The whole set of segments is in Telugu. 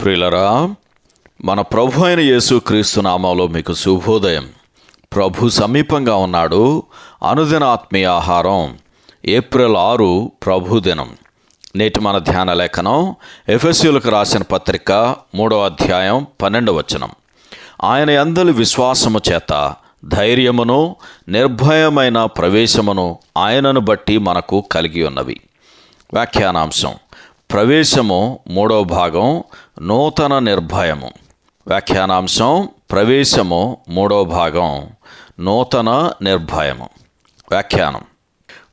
ప్రియులరా మన ప్రభు అయిన యేసు క్రీస్తు నామంలో మీకు శుభోదయం. ప్రభు సమీపంగా ఉన్నాడు. అనుదిన ఆత్మీయ ఆహారం ఏప్రిల్ ఆరు ప్రభు దినం. నేటి మన ధ్యాన లేఖనం ఎఫ్ఎస్యులకు రాసిన పత్రిక మూడో అధ్యాయం పన్నెండవ వచనం. ఆయన అందరి విశ్వాసము చేత ధైర్యమును నిర్భయమైన ప్రవేశమును ఆయనను బట్టి మనకు కలిగి ఉన్నవి. వ్యాఖ్యానాంశం. ప్రవేశము మూడవ భాగం నూతన నిర్భయము. వ్యాఖ్యానాంశం ప్రవేశము మూడవ భాగం నూతన నిర్భయము. వ్యాఖ్యానం.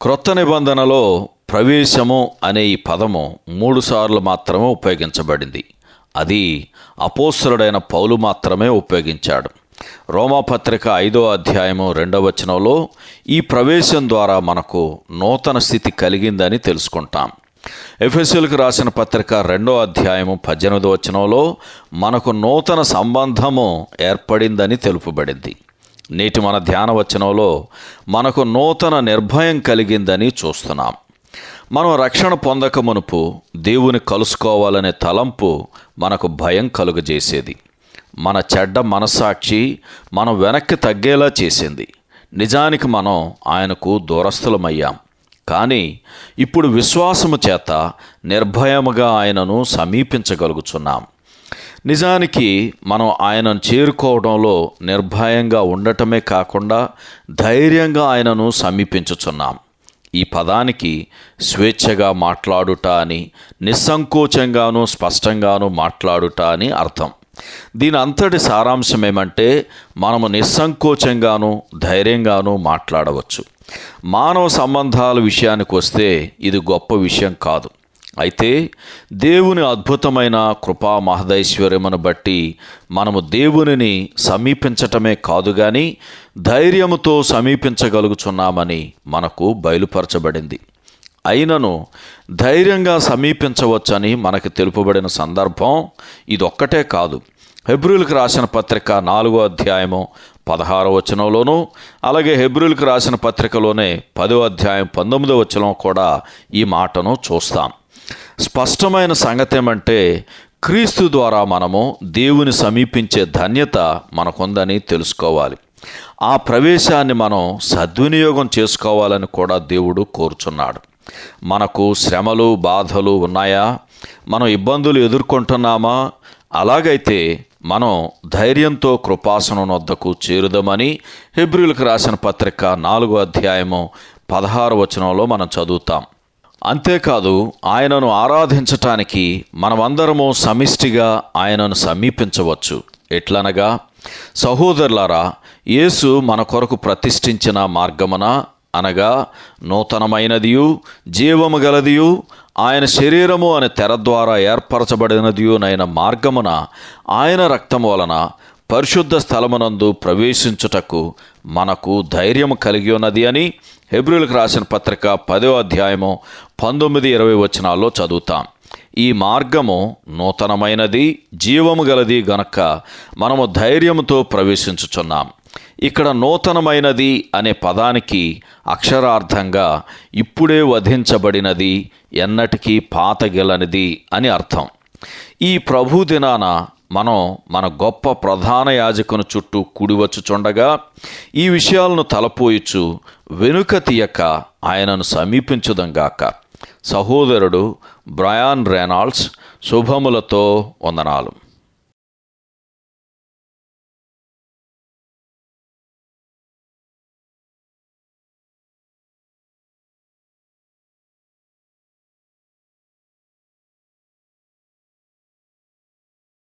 క్రొత్త నిబంధనలో ప్రవేశము అనే ఈ పదము మూడుసార్లు మాత్రమే ఉపయోగించబడింది. అది అపోసరుడైన పౌలు మాత్రమే ఉపయోగించాడు. రోమాపత్రిక ఐదో అధ్యాయము రెండవ వచనంలో ఈ ప్రవేశం ద్వారా మనకు నూతన స్థితి కలిగిందని తెలుసుకుంటాం. ఎఫ్ఎస్ఎల్కి రాసిన పత్రిక రెండో అధ్యాయము పద్దెనిమిదో వచనంలో మనకు నూతన సంబంధము ఏర్పడిందని తెలుపబడింది. నేటి మన ధ్యాన వచనంలో మనకు నూతన నిర్భయం కలిగిందని చూస్తున్నాం. మనం రక్షణ పొందక మునుపు దేవుని కలుసుకోవాలనే తలంపు మనకు భయం కలుగజేసేది. మన చెడ్డ మనసాక్షి మనం వెనక్కి తగ్గేలా చేసింది. నిజానికి మనం ఆయనకు దూరస్థులమయ్యాం. కానీ ఇప్పుడు విశ్వాసము చేత నిర్భయముగా ఆయనను సమీపించగలుగుచున్నాం. నిజానికి మనం ఆయనను చేరుకోవడంలో నిర్భయంగా ఉండటమే కాకుండా ధైర్యంగా ఆయనను సమీపించుచున్నాం. ఈ పదానికి స్వేచ్ఛగా మాట్లాడుట అని నిస్సంకోచంగాను స్పష్టంగాను మాట్లాడుట అని అర్థం. దీని అంతటి సారాంశం ఏమంటే మనము నిస్సంకోచంగాను ధైర్యంగాను మాట్లాడవచ్చు. మానవ సంబంధాల విషయానికి వస్తే ఇది గొప్ప విషయం కాదు. అయితే దేవుని అద్భుతమైన కృపా మహదైశ్వర్యమును బట్టి మనము దేవునిని సమీపించటమే కాదు కానీ ధైర్యముతో సమీపించగలుగుచున్నామని మనకు బయలుపరచబడింది. అయినను ధైర్యంగా సమీపించవచ్చని మనకు తెలుపబడిన సందర్భం ఇదొక్కటే కాదు. హెబ్రిల్కి రాసిన పత్రిక నాలుగో అధ్యాయము పదహారో వచనంలోనూ అలాగే హెబ్రిల్కి రాసిన పత్రికలోనే పదో అధ్యాయం పంతొమ్మిదో వచనం కూడా ఈ మాటను చూస్తాం. స్పష్టమైన సంగతి ఏమంటే క్రీస్తు ద్వారా మనము దేవుని సమీపించే ధన్యత మనకుందని తెలుసుకోవాలి. ఆ ప్రవేశాన్ని మనం సద్వినియోగం చేసుకోవాలని కూడా దేవుడు కోరుచున్నాడు. మనకు శ్రమలు బాధలు ఉన్నాయా? మనం ఇబ్బందులు ఎదుర్కొంటున్నామా? అలాగైతే మనం ధైర్యంతో కృపాసనం వద్దకు చేరుదామని హెబ్రిల్కి రాసిన పత్రిక నాలుగో అధ్యాయము పదహారు వచనంలో మనం చదువుతాం. అంతేకాదు ఆయనను ఆరాధించటానికి మనమందరము సమిష్టిగా ఆయనను సమీపించవచ్చు. ఎట్లనగా సహోదరులారా యేసు మన కొరకు ప్రతిష్ఠించిన మార్గమున? అనగా నూతనమైనదియు జీవము గలదియు ఆయన శరీరము అనే తెర ద్వారా ఏర్పరచబడినదియునైన మార్గమున ఆయన రక్తము వలన పరిశుద్ధ స్థలమునందు ప్రవేశించుటకు మనకు ధైర్యం కలిగి ఉన్నది అని హెబ్రిల్కి రాసిన పత్రిక పదో అధ్యాయము పంతొమ్మిది ఇరవై వచనాల్లో చదువుతాం. ఈ మార్గము నూతనమైనది జీవము గలది గనక మనము ధైర్యముతో ప్రవేశించుచున్నాం. ఇక్కడ నూతనమైనది అనే పదానికి అక్షరార్థంగా ఇప్పుడే వధించబడినది ఎన్నటికీ పాతగిలనిది అని అర్థం. ఈ ప్రభు దినాన మనం మన గొప్ప ప్రధాన యాజకుని చుట్టూ కూడివచ్చుచుండగా ఈ విషయాలను తలపోయిచు వెనుక తీయక ఆయనను సమీపించుదంగాక సహోదరుడు బ్రయాన్ రెనాల్డ్స్ శుభములతో వందనాలు.